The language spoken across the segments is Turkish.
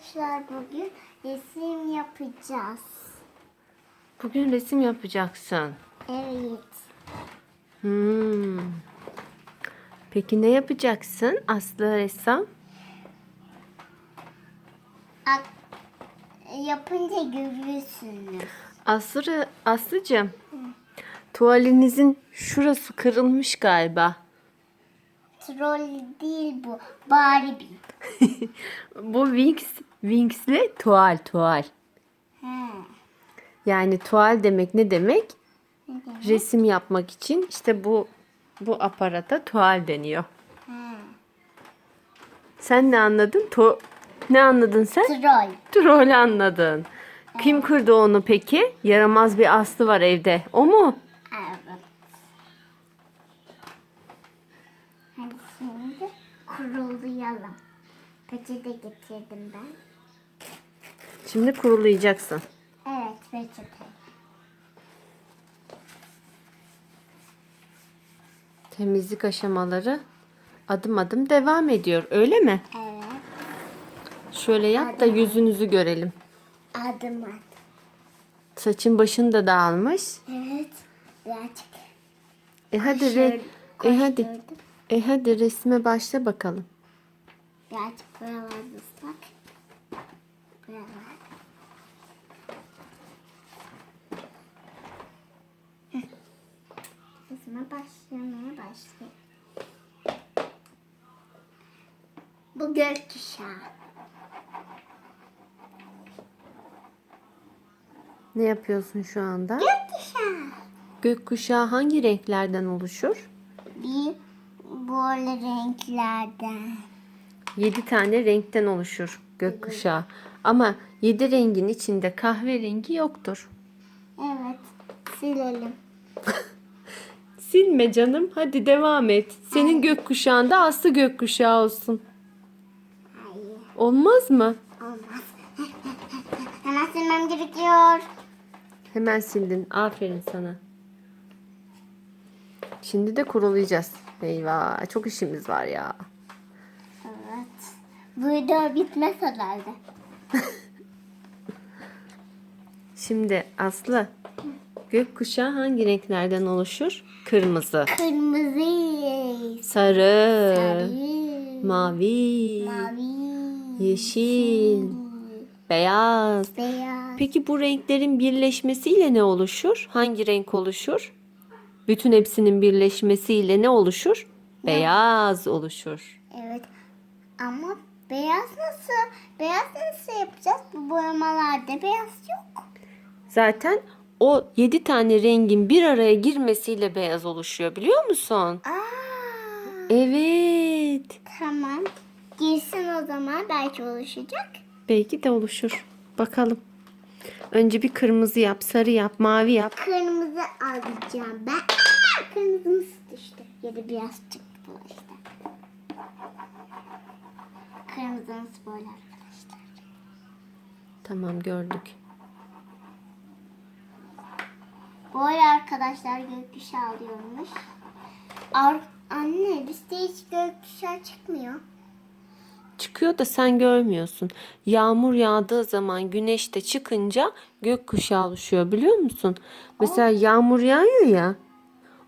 Arkadaşlar bugün resim yapacağız. Bugün resim yapacaksın. Evet. Hmm. Peki ne yapacaksın Aslı ressam? Ak- yapınca görürsünüz. Aslı, Aslıcığım. Tuvalinizin şurası kırılmış galiba. Troll değil bu. Barbie. Bu Winx, Winx'li tuval tuval. He. Yani tuval demek ne demek? Ne demek? Resim yapmak için işte bu bu aparata tuval deniyor. He. Sen ne anladın? Tu ne anladın sen? Troll. Troll anladın. Kim kırdı onu peki? Yaramaz bir Aslı var evde. O mu? Evet. Hadi kurulayalım. Peçete getirdim ben. Şimdi kurulayacaksın. Evet peçete. Temizlik aşamaları adım adım devam ediyor. Öyle mi? Evet. Şöyle yap da yüzünüzü görelim. Adım at. Saçın başın da dağılmış. Evet. Birazcık. E hadi re Şöyle e hadi. E hadi resme başla bakalım. Birazcık buralar ıslak. Buralar. Kızıma başlamaya başlayayım. Bu gökkuşağı. Ne yapıyorsun şu anda? Gökkuşağı. Gökkuşağı hangi renklerden oluşur? Böyle renklerden. 7 tane renkten oluşur gökkuşağı. Ama 7 rengin içinde kahverengi yoktur. Evet. Silelim. Silme canım. Hadi devam et. Senin gökkuşağında Aslı gökkuşağı olsun. Hayır. Olmaz mı? Olmaz. Hemen silmem gerekiyor. Hemen sildin. Aferin sana. Şimdi de kurulayacağız. Eyvah. Çok işimiz var ya. Evet. Bu video bitmez herhalde. Şimdi Aslı. Gökkuşağı hangi renklerden oluşur? Kırmızı, Kırmızı, sarı, sarı, mavi, mavi, yeşil, beyaz. beyaz. Peki bu renklerin birleşmesiyle ne oluşur? Hangi renk oluşur? Bütün hepsinin birleşmesiyle ne oluşur? Beyaz oluşur. Evet. Ama beyaz nasıl? Beyaz nasıl yapacağız? Bu boyamalarda beyaz yok. Zaten o 7 tane rengin bir araya girmesiyle beyaz oluşuyor biliyor musun? Aa, Evet. tamam. Girsin o zaman belki oluşacak. Belki de oluşur. Bakalım. Önce bir kırmızı yap, sarı yap, mavi yap. Kırmızı alacağım ben. Kırmızımız düştü. Yeri biraz çıktı bu işte. Kırmızımız böyle arkadaşlar. Tamam gördük. Böyle arkadaşlar gökkuşağı alıyormuş. Ar Anne bizde hiç gökkuşağı çıkmıyor. Çıkıyor da sen görmüyorsun. Yağmur yağdığı zaman güneş de çıkınca gökkuşağı oluşuyor biliyor musun? Mesela yağmur yağıyor ya.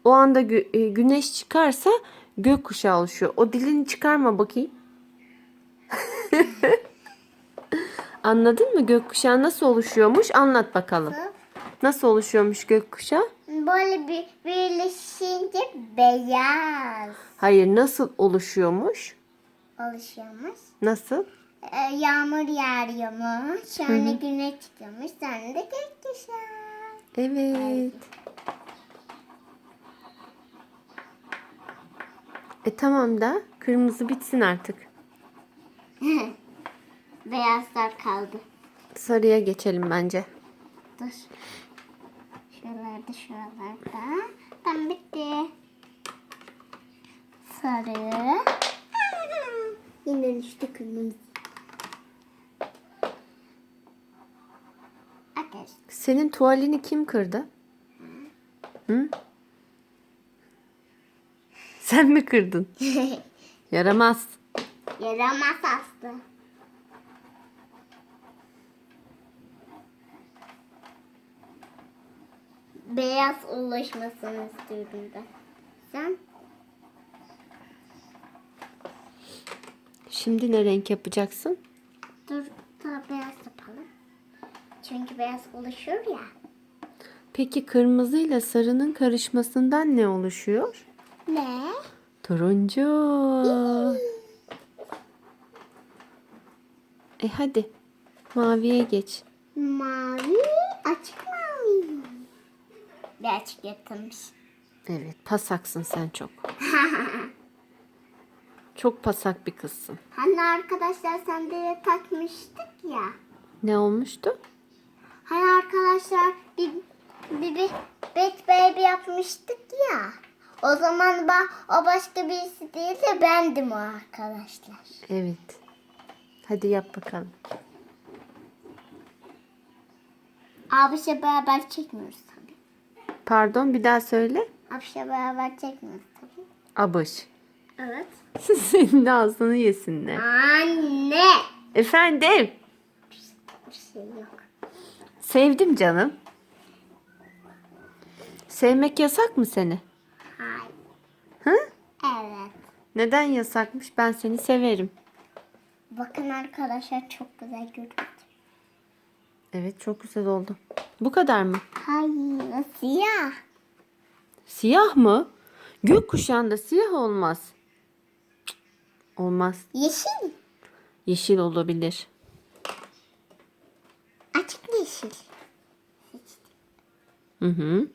O anda gü- e, güneş çıkarsa gökkuşağı oluşuyor. O dilini çıkarma bakayım. Anladın mı gökkuşağı nasıl oluşuyormuş? Anlat bakalım. Nasıl oluşuyormuş gökkuşağı? Böyle bir birleşince beyaz Hayır nasıl oluşuyormuş? oluşuyormuş. Nasıl? Ee, yağmur yağıyormuş. Sonra güneş çıkıyormuş. Sonra da gökkuşağı. Evet. E tamam da kırmızı bitsin artık. Beyazlar kaldı. Sarıya geçelim bence. Dur. Şuralarda şuralarda. Tam bitti. Sarı. Yine düştü kırmızı. Ateş. Senin tuvalini kim kırdı? Hı? Sen mi kırdın? Yaramaz. Yaramaz astı. Beyaz ulaşmasını istiyorum ben. Sen? Şimdi ne renk yapacaksın? Dur daha beyaz yapalım. Çünkü beyaz oluşur ya. Peki kırmızı ile sarının karışmasından ne oluşuyor? Ne? Turuncu. E hadi. Maviye geç. Mavi, açık mavi. Bir açık yatılmış. Evet, pasaksın sen çok. Çok pasak bir kızsın. Hani arkadaşlar sen de takmıştık ya. Ne olmuştu? Hani arkadaşlar bir, bir, bir Bat Baby yapmıştık ya. O zaman ben, o başka birisi değil de bendim o arkadaşlar. Evet. Hadi yap bakalım. Abişle beraber çekmiyoruz tabii. Pardon bir daha söyle. Abişle beraber çekmiyoruz tabii. Abış. Evet. Senin de ağzını yesinler. Anne. Efendim. Bir şey yok. Sevdim canım. Sevmek yasak mı seni? Hı? Evet. Neden yasakmış? Ben seni severim. Bakın arkadaşlar çok güzel görünüyor. Evet çok güzel oldu. Bu kadar mı? Hayır siyah. Siyah mı? Gökkuşağında siyah olmaz. Cık, Olmaz. Yeşil. Yeşil olabilir. Açık yeşil. Hı hı.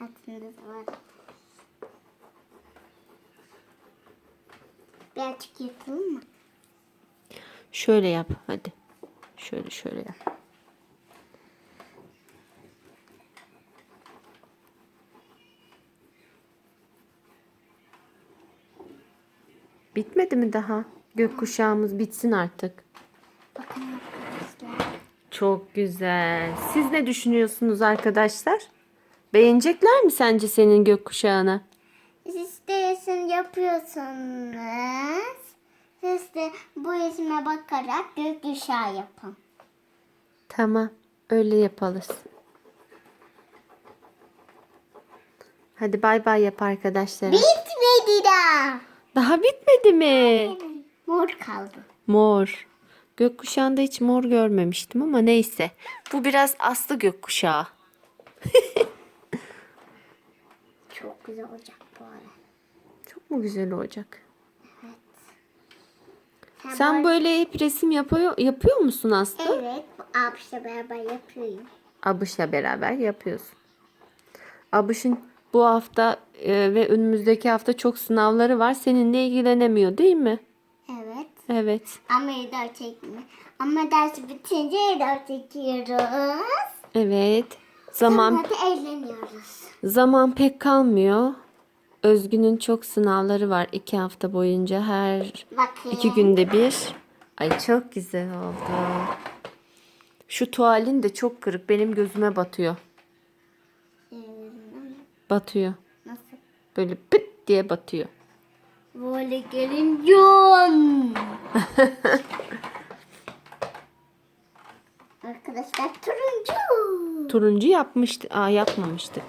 Altında da var. Bir açık yapalım mı? Şöyle yap hadi. Şöyle şöyle yap. Bitmedi mi daha? Gökkuşağımız bitsin artık. Bakın arkadaşlar. Çok güzel. Siz ne düşünüyorsunuz arkadaşlar? Beğenecekler mi sence senin gökkuşağını? İstersen yapıyorsunuz. Siz de bu isme bakarak gökkuşağı yapın. Tamam. Öyle yapalım. Hadi bay bay yap arkadaşlara. Bitmedi daha. Daha bitmedi mi? Mor kaldı. Mor. Gökkuşağında hiç mor görmemiştim ama neyse. Bu biraz aslı gökkuşağı. Çok güzel olacak bu arada. Mu güzel olacak? Sen, Sen böyle hep resim yapıyor, yapıyor musun Aslı? Evet. Bu abişle beraber yapıyorum. Abış'la beraber yapıyorsun. Abış'ın bu hafta e, ve önümüzdeki hafta çok sınavları var. Seninle ilgilenemiyor değil mi? Evet. Evet. Ama ders çekme. Ama dersi bitince ders çekiyoruz. Evet. Zaman Sonra da eğleniyoruz. zaman pek kalmıyor. Özgün'ün çok sınavları var iki hafta boyunca her Bakın. iki günde bir. Ay çok güzel oldu. Şu tuvalin de çok kırık. Benim gözüme batıyor. Batıyor. Nasıl? Böyle pıt diye batıyor. Böyle gelince. Arkadaşlar turuncu. Turuncu yapmıştık. Aa yapmamıştık.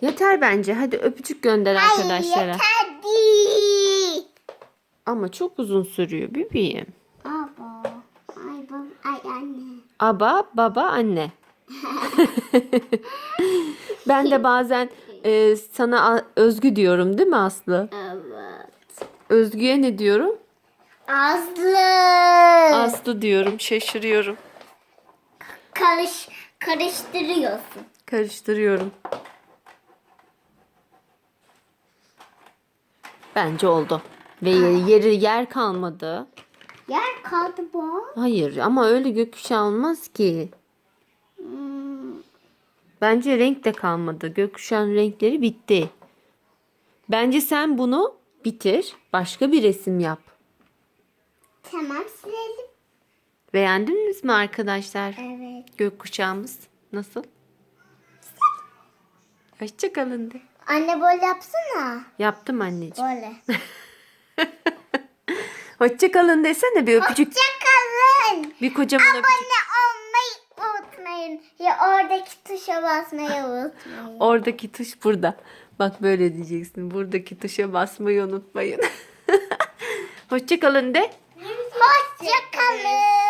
Yeter bence. Hadi öpücük gönder arkadaşlara. Ay yeter değil. Ama çok uzun sürüyor bebeğim. Baba. Ay baba. Ay anne. Aba, baba, anne. ben de bazen e, sana Özgü diyorum değil mi Aslı? Evet. Özgü'ye ne diyorum? Aslı. Aslı diyorum. Şaşırıyorum. Karış, karıştırıyorsun. Karıştırıyorum. Bence oldu. Ve yeri yer kalmadı. Yer kaldı bu. Hayır ama öyle gökkuşağı olmaz ki. Hmm, Bence renk de kalmadı. Gökkuşağın renkleri bitti. Bence sen bunu bitir. Başka bir resim yap. tamam silelim. Beğendiniz mi arkadaşlar? Evet. Gökkuşağımız nasıl? Hoşçakalın de. Anne böyle yapsana. Yaptım anneciğim. Böyle. Hoşçakalın desene bir öpücük. Hoşçakalın. Bir kocaman öpücük. Abone olmayı unutmayın. Ya oradaki tuşa basmayı unutmayın. Oradaki tuş burada. Bak böyle diyeceksin. Buradaki tuşa basmayı unutmayın. Hoşçakalın de. Hoşçakalın.